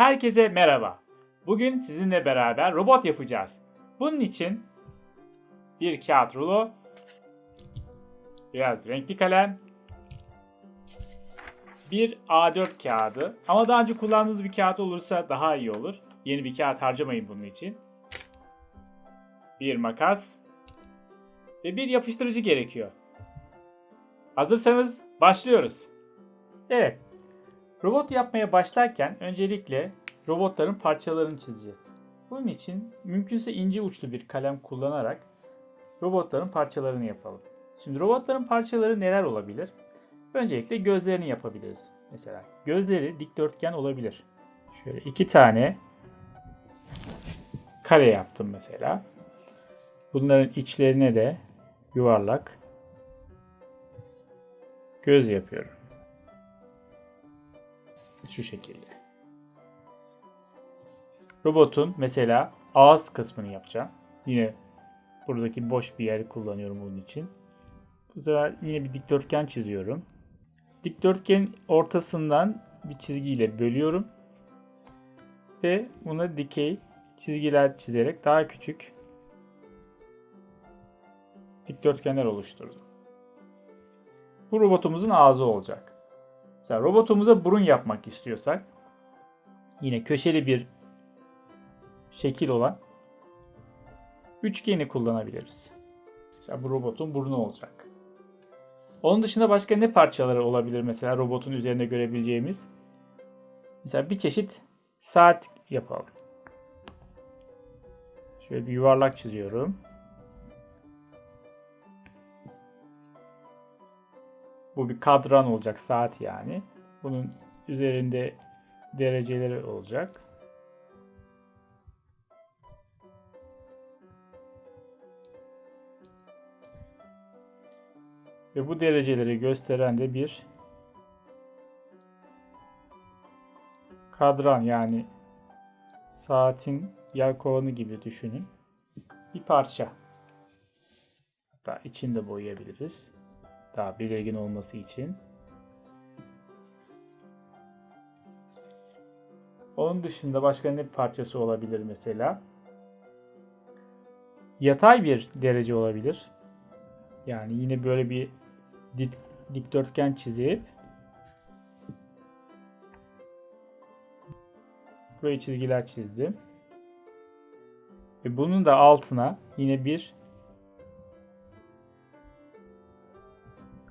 Herkese merhaba. Bugün sizinle beraber robot yapacağız. Bunun için bir kağıt rulo, biraz renkli kalem, bir A4 kağıdı ama daha önce kullandığınız bir kağıt olursa daha iyi olur. Yeni bir kağıt harcamayın bunun için. Bir makas ve bir yapıştırıcı gerekiyor. Hazırsanız başlıyoruz. Evet, Robot yapmaya başlarken öncelikle robotların parçalarını çizeceğiz. Bunun için mümkünse ince uçlu bir kalem kullanarak robotların parçalarını yapalım. Şimdi robotların parçaları neler olabilir? Öncelikle gözlerini yapabiliriz. Mesela gözleri dikdörtgen olabilir. Şöyle iki tane kare yaptım mesela. Bunların içlerine de yuvarlak göz yapıyorum. Şu şekilde. Robotun mesela ağız kısmını yapacağım. Yine buradaki boş bir yeri kullanıyorum bunun için. Bu sefer yine bir dikdörtgen çiziyorum. Dikdörtgenin ortasından bir çizgiyle bölüyorum. Ve buna dikey çizgiler çizerek daha küçük dikdörtgenler oluşturdum. Bu robotumuzun ağzı olacak. Mesela robotumuza burun yapmak istiyorsak yine köşeli bir şekil olan üçgeni kullanabiliriz. Mesela bu robotun burnu olacak. Onun dışında başka ne parçaları olabilir mesela robotun üzerinde görebileceğimiz? Mesela bir çeşit saat yapalım. Şöyle bir yuvarlak çiziyorum. Bu bir kadran olacak saat yani. Bunun üzerinde dereceleri olacak. Ve bu dereceleri gösteren de bir kadran yani saatin yelkovanı gibi düşünün. Bir parça. Hatta içinde boyayabiliriz daha belirgin olması için. Onun dışında başka ne parçası olabilir mesela? Yatay bir derece olabilir. Yani yine böyle bir dik, dikdörtgen çizip buraya çizgiler çizdim. Ve bunun da altına yine bir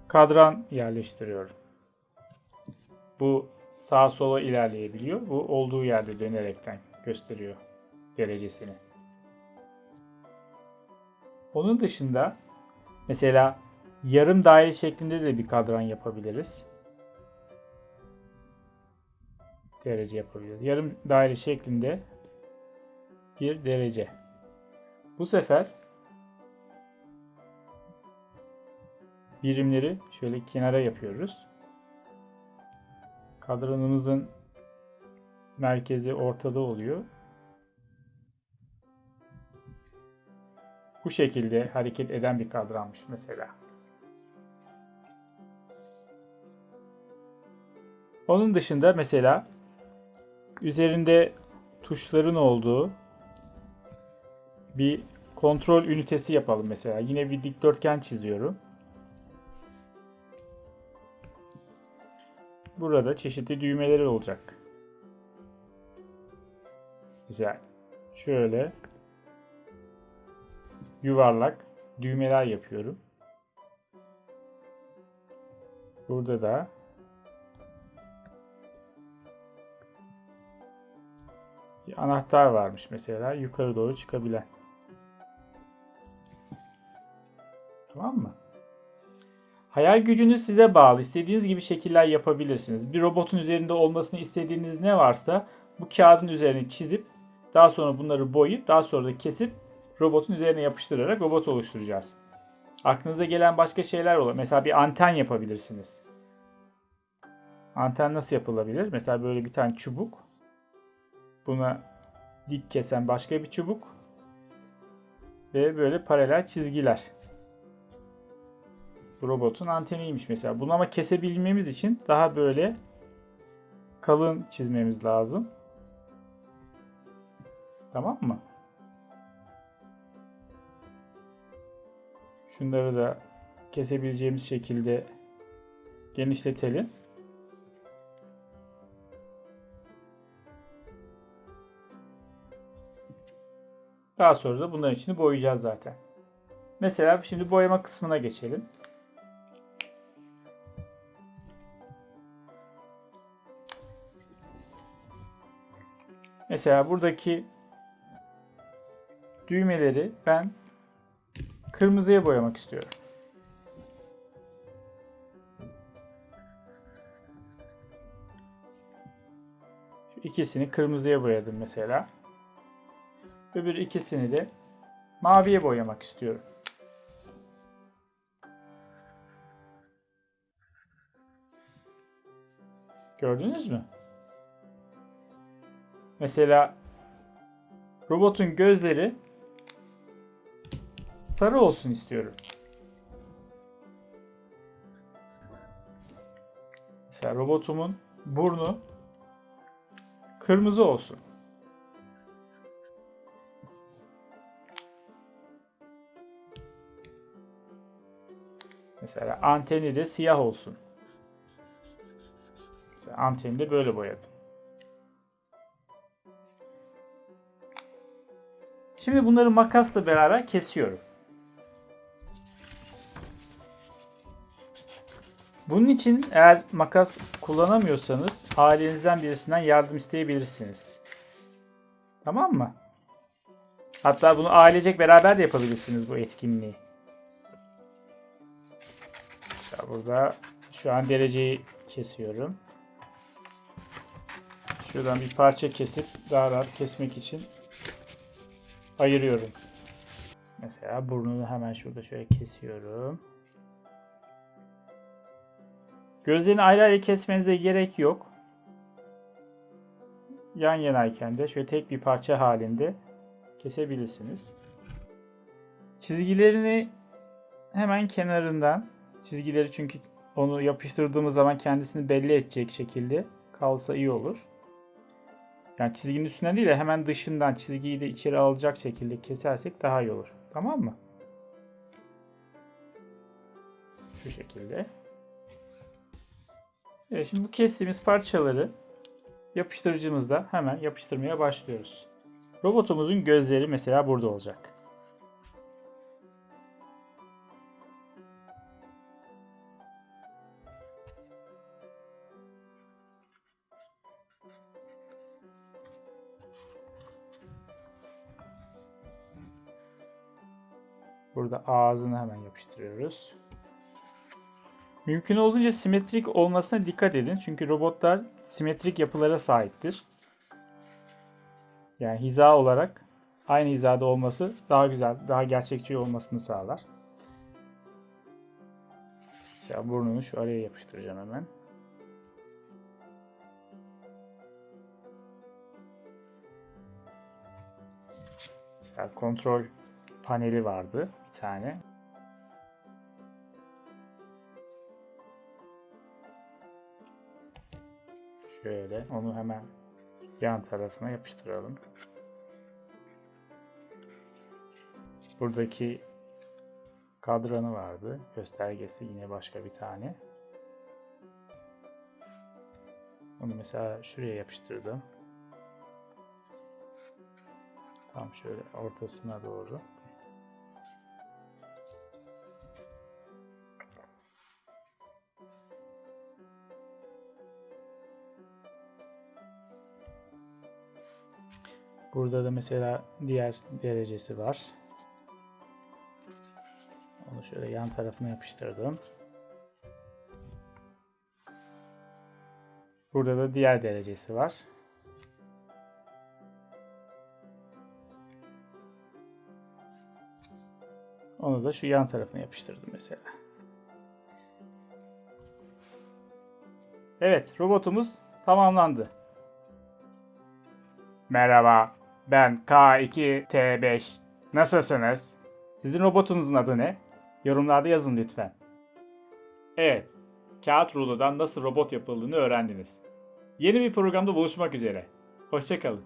kadran yerleştiriyorum. Bu sağa sola ilerleyebiliyor. Bu olduğu yerde dönerekten gösteriyor derecesini. Onun dışında mesela yarım daire şeklinde de bir kadran yapabiliriz. Derece yapabiliriz. Yarım daire şeklinde bir derece. Bu sefer birimleri şöyle kenara yapıyoruz. Kadranımızın merkezi ortada oluyor. Bu şekilde hareket eden bir kadranmış mesela. Onun dışında mesela üzerinde tuşların olduğu bir kontrol ünitesi yapalım mesela. Yine bir dikdörtgen çiziyorum. Burada çeşitli düğmeleri olacak. Güzel. Şöyle yuvarlak düğmeler yapıyorum. Burada da bir anahtar varmış mesela yukarı doğru çıkabilen. Hayal gücünüz size bağlı. İstediğiniz gibi şekiller yapabilirsiniz. Bir robotun üzerinde olmasını istediğiniz ne varsa bu kağıdın üzerine çizip daha sonra bunları boyayıp daha sonra da kesip robotun üzerine yapıştırarak robot oluşturacağız. Aklınıza gelen başka şeyler olur. Mesela bir anten yapabilirsiniz. Anten nasıl yapılabilir? Mesela böyle bir tane çubuk. Buna dik kesen başka bir çubuk. Ve böyle paralel çizgiler. Robotun anteniymiş mesela. Bunu ama kesebilmemiz için daha böyle kalın çizmemiz lazım. Tamam mı? Şunları da kesebileceğimiz şekilde genişletelim. Daha sonra da bunların içini boyayacağız zaten. Mesela şimdi boyama kısmına geçelim. Mesela buradaki düğmeleri ben kırmızıya boyamak istiyorum. Şu ikisini kırmızıya boyadım mesela. Öbür ikisini de maviye boyamak istiyorum. Gördünüz mü? Mesela robotun gözleri sarı olsun istiyorum. Mesela robotumun burnu kırmızı olsun. Mesela anteni de siyah olsun. Mesela anteni de böyle boyadım. Şimdi bunları makasla beraber kesiyorum. Bunun için eğer makas kullanamıyorsanız ailenizden birisinden yardım isteyebilirsiniz. Tamam mı? Hatta bunu ailecek beraber de yapabilirsiniz bu etkinliği. Mesela burada şu an dereceyi kesiyorum. Şuradan bir parça kesip daha rahat kesmek için ayırıyorum. Mesela burnunu hemen şurada şöyle kesiyorum. Gözlerini ayrı ayrı kesmenize gerek yok. Yan yanayken de şöyle tek bir parça halinde kesebilirsiniz. Çizgilerini hemen kenarından çizgileri çünkü onu yapıştırdığımız zaman kendisini belli edecek şekilde kalsa iyi olur. Yani çizginin üstünden değil de hemen dışından çizgiyi de içeri alacak şekilde kesersek daha iyi olur. Tamam mı? Şu şekilde. Evet şimdi bu kestiğimiz parçaları yapıştırıcımızda hemen yapıştırmaya başlıyoruz. Robotumuzun gözleri mesela burada olacak. Burada ağzını hemen yapıştırıyoruz. Mümkün olduğunca simetrik olmasına dikkat edin. Çünkü robotlar simetrik yapılara sahiptir. Yani hiza olarak aynı hizada olması daha güzel, daha gerçekçi olmasını sağlar. Ya burnunu şu araya yapıştıracağım hemen. Mesela kontrol paneli vardı bir tane. Şöyle onu hemen yan tarafına yapıştıralım. Buradaki kadranı vardı. Göstergesi yine başka bir tane. Onu mesela şuraya yapıştırdım. Tam şöyle ortasına doğru. Burada da mesela diğer derecesi var. Onu şöyle yan tarafına yapıştırdım. Burada da diğer derecesi var. Onu da şu yan tarafına yapıştırdım mesela. Evet, robotumuz tamamlandı. Merhaba, ben K2T5. Nasılsınız? Sizin robotunuzun adı ne? Yorumlarda yazın lütfen. Evet, kağıt rulodan nasıl robot yapıldığını öğrendiniz. Yeni bir programda buluşmak üzere. Hoşçakalın.